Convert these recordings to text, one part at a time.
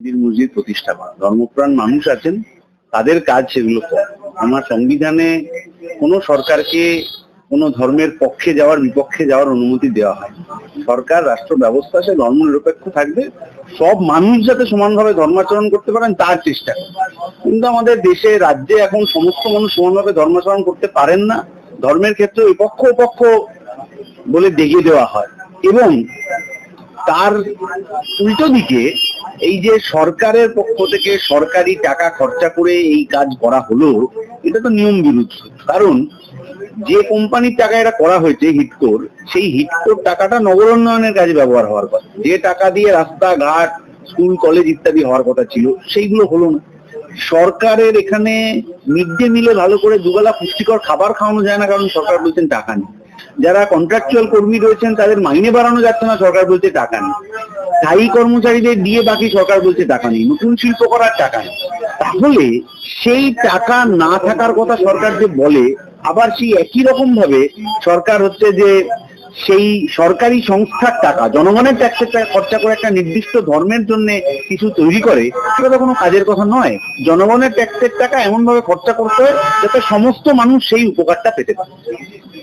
মসজিদ প্রতিষ্ঠা করা। ধর্মপ্রাণ মানুষ আছেন, তাদের কাজ সেগুলো করা। আমার সংবিধানে কোনো সরকারকে কোনো ধর্মের পক্ষে যাওয়ার বিপক্ষে যাওয়ার অনুমতি দেওয়া হয় সরকার, রাষ্ট্র ব্যবস্থা সে ধর্ম নিরপেক্ষ থাকবে। সব মানুষ যাতে সমানভাবে ধর্মাচরণ করতে পারেন, তার চেষ্টা কিন্তু আমাদের দেশে, রাজ্যে এখন সমস্ত মানুষ সমানভাবে ধর্মাচরণ করতে পারেন না। ধর্মের ক্ষেত্রে বিপক্ষ পক্ষ বলে দেখিয়ে দেওয়া হয়। এবং তার উল্টো দিকে এই যে সরকারের পক্ষ থেকে সরকারি টাকা খরচা করে এই কাজ করা হলো, এটা তো নিয়ম বিরুদ্ধ। কারণ যে কোম্পানির টাকা এটা করা হয়েছে, হিটকোর, সেই হিটকোর টাকাটা নগর উন্নয়নের কাজে ব্যবহার হওয়ার কথা। যে টাকা দিয়ে রাস্তাঘাট, স্কুল, কলেজ ইত্যাদি হওয়ার কথা ছিল, সেইগুলো হলো না। সরকারের এখানে মিড ডে মিলে ভালো করে দুবেলা পুষ্টিকর খাবার খাওয়ানো যায় না, কারণ সরকার বলছেন টাকা নেই। যারা কন্ট্রাকচুয়াল কর্মী রয়েছেন, তাদের মাইনে বাড়ানো যাচ্ছে না, সরকার বলছে টাকা নেই। স্থায়ী কর্মচারীদের দিয়ে বাকি সরকার বলছে টাকা নেই, নতুন শিল্প করার টাকা নেই। তাহলে সেই টাকা না থাকার কথা সরকার যে বলে, আবার সেই একই রকম ভাবে সরকার হচ্ছে যে সেই সরকারি সংস্থার টাকা জনগণের ট্যাক্সের টাকা খরচা করে একটা নির্দিষ্ট ধর্মের জন্য কিছু তৈরি করে সেটা তো কোনো কাজের কথা নয়। জনগণের ট্যাক্সের টাকা এমন ভাবে খরচা করতে হয় যাতে সমস্ত মানুষ সেই উপকারটা পেতে পারে।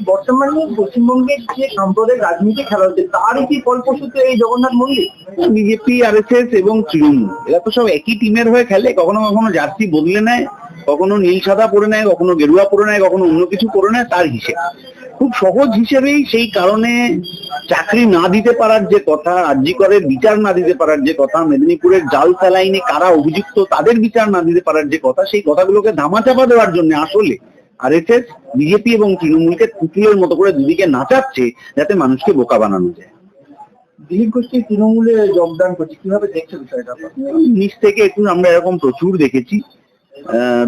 বর্তমানে পশ্চিমবঙ্গের যে সাম্প্রদায়িক রাজনীতি খেলা হচ্ছে তারই কি ফলপ্রসূত এই জগন্নাথ মন্দির? বিজেপি আরএসএস এবং তৃণমূল এরা তো সব একই টিমের হয়ে খেলে কখনো কখনো জার্সি বদলে নেয় কখনো নীল সাদা পরে নেয় কখনো গেরুয়া পরে নেয় কখনো অন্য কিছু করে নেয় তার হিসেব। খুব সহজ হিসেবেই সেই কারণে চাকরি না দিতে পারার যে কথা আর্যিকরের বিচার না দিতে পারার যে কথা মেদিনীপুরের জাল স্যালাইনে কারা অভিযুক্ত তাদের বিচার না দিতে পারার যে কথা সেই কথাগুলোকে ধামাচাপা দেওয়ার জন্য আসলে আর আরএসএস বিজেপি এবং তৃণমূলকে পুতুলের মতো করে দুদিকে নাচাচ্ছে যাতে মানুষকে বোকা বানানো যায়। দিলীপ গোষ্ঠী তৃণমূলে যোগদান করছে কীভাবে দেখছে বিষয়টা? নিচ থেকে একটু আমরা এরকম প্রচুর দেখেছি।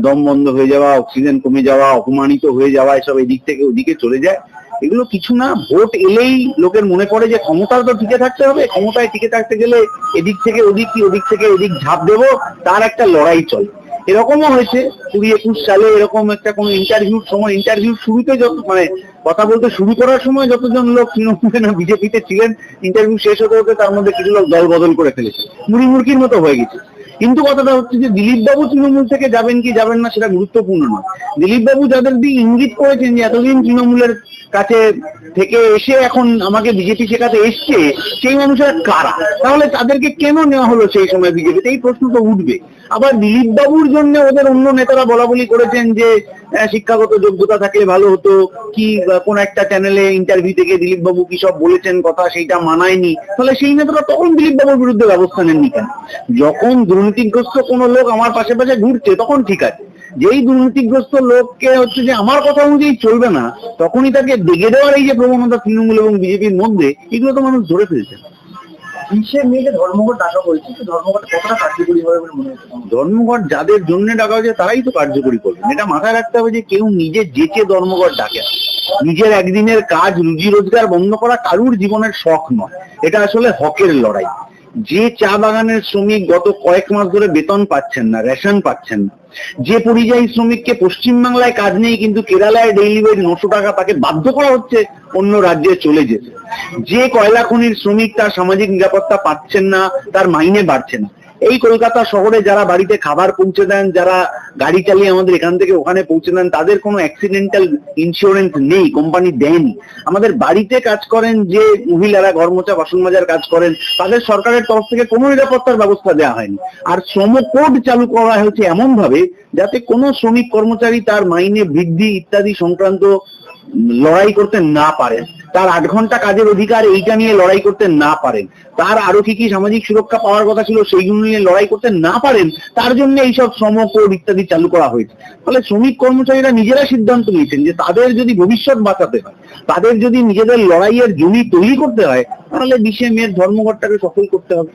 দম বন্ধ হয়ে যাওয়া, অক্সিজেন কমে যাওয়া, অপমানিত হয়ে যাওয়া, এসব এদিক থেকে ওদিকে চলে যায়। এগুলো কিছু না, ভোট এলেই লোকের মনে পড়ে যে ক্ষমতা তো টিকে থাকতে হবে, ক্ষমতায় টিকে থাকতে গেলে এদিক থেকে ওদিক কি, ওদিক থেকে এদিক ঝাঁপ দেবো, তার একটা লড়াই চলে। এরকমও হয়েছে, কুড়ি একুশ সালে এরকম একটা কোনো ইন্টারভিউর সময় ইন্টারভিউ শুরুতে যত মানে কথা বলতে শুরু করার সময় যতজন লোক তৃণমূলে না বিজেপিতে ছিলেন ইন্টারভিউ শেষ হতে হতে তার মধ্যে কিছু লোক দল বদল করে ফেলেছে। মুড়ি মুরগির মতো হয়ে গেছে। কিন্তু কথাটা হচ্ছে যে দিলীপ বাবু তৃণমূল থেকে যাবেন কি যাবেন না সেটা গুরুত্বপূর্ণ নয়। দিলীপ বাবু যাদের দিয়ে ইঙ্গিত করেছেন যে এতদিন তৃণমূলের কাছে থেকে এসে এখন আমাকে বিজেপি শেখাতে এসছে, সেই মানুষের কারা? তাহলে তাদেরকে কেন নেওয়া হলো সেই সময় বিজেপিতে? এই প্রশ্ন তো উঠবে। আবার দিলীপ বাবুর জন্য ওদের অন্য নেতারা বলা বলি করেছেন যে শিক্ষাগত যোগ্যতা থাকলে ভালো হতো। কি কোন একটা চ্যানেলে ইন্টারভিউ থেকে দিলীপ বাবু কি সব বলেছেন কথা সেইটা মানায়নি। তাহলে সেই নেতারা তখন দিলীপ বাবুর বিরুদ্ধে ব্যবস্থা নেননি কেন? যখন দুর্নীতিগ্রস্ত কোনো লোক আমার পাশে পাশে ঘুরছে, তখন ঠিক আছে। যেই দুর্নীতিগ্রস্ত লোককে হচ্ছে যে আমার কথা অনুযায়ী চলবে না, তখনই তাকে ডেকে দেওয়ার এই যে প্রবণতা তৃণমূল এবং বিজেপির মধ্যে, এগুলো তো মানুষ ধরে ফেলছে। ধর্মঘট কতটা কার্যকরী হবে বলে মনে হচ্ছে ধর্মঘট যাদের জন্য ডাকা হয়েছে, তারাই তো কার্যকরী করবে। এটা মাথায় রাখতে হবে যে কেউ নিজে যেচে ধর্মঘট ডাকে। নিজের একদিনের কাজ রুজি রোজগার বন্ধ করা কারুর জীবনের শখ নয়। এটা আসলে হকের লড়াই। যে চা বাগানের শ্রমিক গত কয়েক মাস ধরে বেতন পাচ্ছেন না, রেশন পাচ্ছেন না। যে পরিযায়ী শ্রমিককে পশ্চিমবাংলায় কাজ নেই, কিন্তু কেরালায় ডেইলি ওয়েজ নশো টাকা তাকে বাধ্য করা হচ্ছে অন্য রাজ্যে চলে যেতে। যে কয়লা খনির শ্রমিক তার সামাজিক নিরাপত্তা পাচ্ছেন না, তার মাইনে বাড়ছে না। এই কলকাতা শহরে যারা বাড়িতে খাবার পৌঁছে দেন, যারা গাড়ি চালিয়ে আমাদের এখান থেকে ওখানে পৌঁছে দেন, তাদের কোনো অ্যাক্সিডেন্টাল ইন্স্যুরেন্স নেই কোম্পানি দেয়নি আমাদের বাড়িতে কাজ করেন যে মহিলারা ঘর মোছা বাসন মাজার কাজ করেন, তাদের সরকারের তরফ থেকে কোনো নিরাপত্তার ব্যবস্থা দেওয়া হয়নি। আর শ্রম কোড চালু করা হয়েছে এমন ভাবে যাতে কোনো শ্রমিক কর্মচারী তার মাইনে বৃদ্ধি ইত্যাদি সংক্রান্ত লড়াই করতে না পারেন তার আট ঘণ্টা কাজের অধিকার এইটা নিয়ে লড়াই করতে না পারেন। তার আরও কি কি সামাজিক সুরক্ষা পাওয়ার কথা ছিল সেইগুলো নিয়ে লড়াই করতে না পারেন, তার জন্য এইসব শ্রম কোড ইত্যাদি চালু করা হয়েছে। ফলে শ্রমিক কর্মচারীরা নিজেরা সিদ্ধান্ত নিয়েছেন যে তাদের যদি ভবিষ্যৎ বাঁচাতে হয়, তাদের যদি নিজেদের লড়াইয়ের জমি তৈরি করতে হয়, তাহলে বিশে মেয়ের ধর্মঘটটাকে সফল করতে হবে।